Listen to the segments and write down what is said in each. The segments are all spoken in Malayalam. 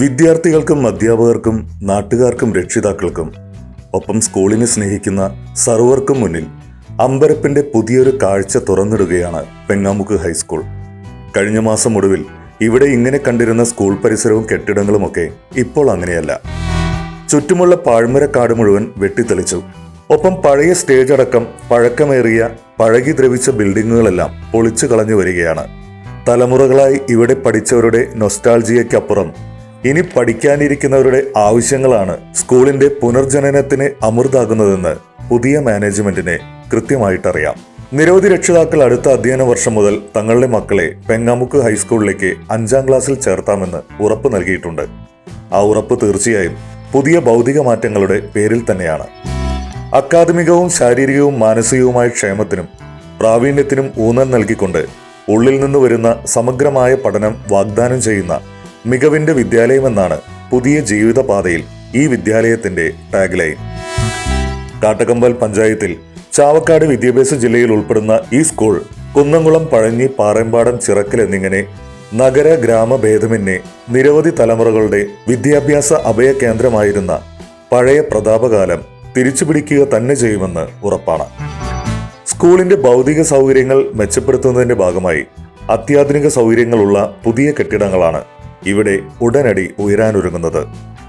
വിദ്യാർത്ഥികൾക്കും അധ്യാപകർക്കും നാട്ടുകാർക്കും രക്ഷിതാക്കൾക്കും ഒപ്പം സ്കൂളിനെ സ്നേഹിക്കുന്ന സർവർക്കും മുന്നിൽ അമ്പരപ്പിന്റെ പുതിയൊരു കാഴ്ച തുറന്നിടുകയാണ് പെങ്ങാമുക്ക് ഹൈസ്കൂൾ. കഴിഞ്ഞ മാസം ഒടുവിൽ ഇവിടെ ഇങ്ങനെ കണ്ടിരുന്ന സ്കൂൾ പരിസരവും കെട്ടിടങ്ങളുമൊക്കെ ഇപ്പോൾ അങ്ങനെയല്ല. ചുറ്റുമുള്ള പാഴ്മരക്കാട് മുഴുവൻ വെട്ടിത്തെളിച്ചു. ഒപ്പം പഴയ സ്റ്റേജ് അടക്കം പഴക്കമേറിയ പഴകി ദ്രവിച്ച ബിൽഡിങ്ങുകളെല്ലാം പൊളിച്ചു കളഞ്ഞു വരികയാണ്. തലമുറകളായി ഇവിടെ പഠിച്ചവരുടെ നൊസ്റ്റാൾജിയയ്ക്കപ്പുറം ഇനി പഠിക്കാനിരിക്കുന്നവരുടെ ആവശ്യങ്ങളാണ് സ്കൂളിന്റെ പുനർജനനത്തിന് അമൃതാകുന്നതെന്ന് പുതിയ മാനേജ്മെന്റിനെ കൃത്യമായിട്ടറിയാം. നിരവധി രക്ഷിതാക്കൾ അടുത്ത അധ്യയന വർഷം മുതൽ തങ്ങളുടെ മക്കളെ പെങ്ങാമുക്ക് ഹൈസ്കൂളിലേക്ക് അഞ്ചാം ക്ലാസ്സിൽ ചേർത്താമെന്ന് ഉറപ്പ് നൽകിയിട്ടുണ്ട്. ആ ഉറപ്പ് തീർച്ചയായും പുതിയ ഭൗതിക മാറ്റങ്ങളുടെ പേരിൽ തന്നെയാണ്. അക്കാദമികവും ശാരീരികവും മാനസികവുമായ ക്ഷേമത്തിനും പ്രാവീണ്യത്തിനും ഊന്നൽ നൽകിക്കൊണ്ട് ഉള്ളിൽ നിന്ന് വരുന്ന സമഗ്രമായ പഠനം വാഗ്ദാനം ചെയ്യുന്ന മികവിന്റെ വിദ്യാലയമെന്നാണ് പുതിയ ജീവിതപാതയിൽ ഈ വിദ്യാലയത്തിന്റെ ടാഗ്ലൈൻ കാട്ടകമ്പൽ പഞ്ചായത്തിൽ ചാവക്കാട് വിദ്യാഭ്യാസ ജില്ലയിൽ ഉൾപ്പെടുന്ന ഈ സ്കൂൾ കുന്നംകുളം പഴഞ്ഞി പാറമ്പാടം ചിറക്കൽ എന്നിങ്ങനെ നഗര ഗ്രാമ ഭേദമന്യേ നിരവധി തലമുറകളുടെ വിദ്യാഭ്യാസ അഭയ കേന്ദ്രമായിരുന്ന പഴയ പ്രതാപകാലം തിരിച്ചുപിടിക്കുക തന്നെ ചെയ്യുമെന്ന് ഉറപ്പാണ്. സ്കൂളിന്റെ ഭൗതിക സൗകര്യങ്ങൾ മെച്ചപ്പെടുത്തുന്നതിന്റെ ഭാഗമായി അത്യാധുനിക സൗകര്യങ്ങളുള്ള പുതിയ കെട്ടിടങ്ങളാണ് ഇവിടെ ഉടനടി ഉയരാനൊരുങ്ങുന്നത്.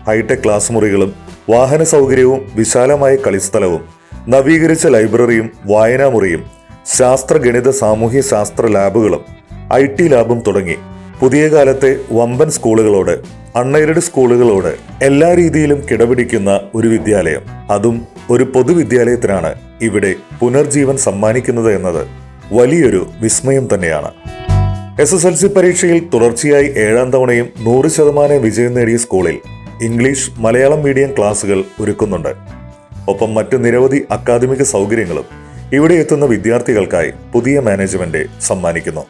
ഹൈടെക് ക്ലാസ് മുറികളും വാഹന സൗകര്യവും വിശാലമായ കളിസ്ഥലവും നവീകരിച്ച ലൈബ്രറിയും വായനാമുറിയും ശാസ്ത്ര ഗണിത സാമൂഹ്യ ശാസ്ത്ര ലാബുകളും ഐ ടി ലാബും തുടങ്ങി. പുതിയ കാലത്തെ വമ്പൻ സ്കൂളുകളോട് അൺഎയ്ഡഡ് സ്കൂളുകളോട് എല്ലാ രീതിയിലും കിടപിടിക്കുന്ന ഒരു വിദ്യാലയം. അതും ഒരു പൊതുവിദ്യാലയത്തിനാണ് ഇവിടെ പുനർജീവൻ സമ്മാനിക്കുന്നത് എന്നത് വലിയൊരു വിസ്മയം തന്നെയാണ്. എസ് എസ് എൽ സി പരീക്ഷയിൽ തുടർച്ചയായി ഏഴാം തവണയും നൂറ് ശതമാനം വിജയം നേടിയ സ്കൂളിൽ ഇംഗ്ലീഷ് മലയാളം മീഡിയം ക്ലാസുകൾ ഒരുക്കുന്നുണ്ട്. ഒപ്പം മറ്റ് നിരവധി അക്കാദമിക സൗകര്യങ്ങളും ഇവിടെ എത്തുന്ന വിദ്യാർത്ഥികൾക്കായി പുതിയ മാനേജ്മെന്റ് സമ്മാനിക്കുന്നു.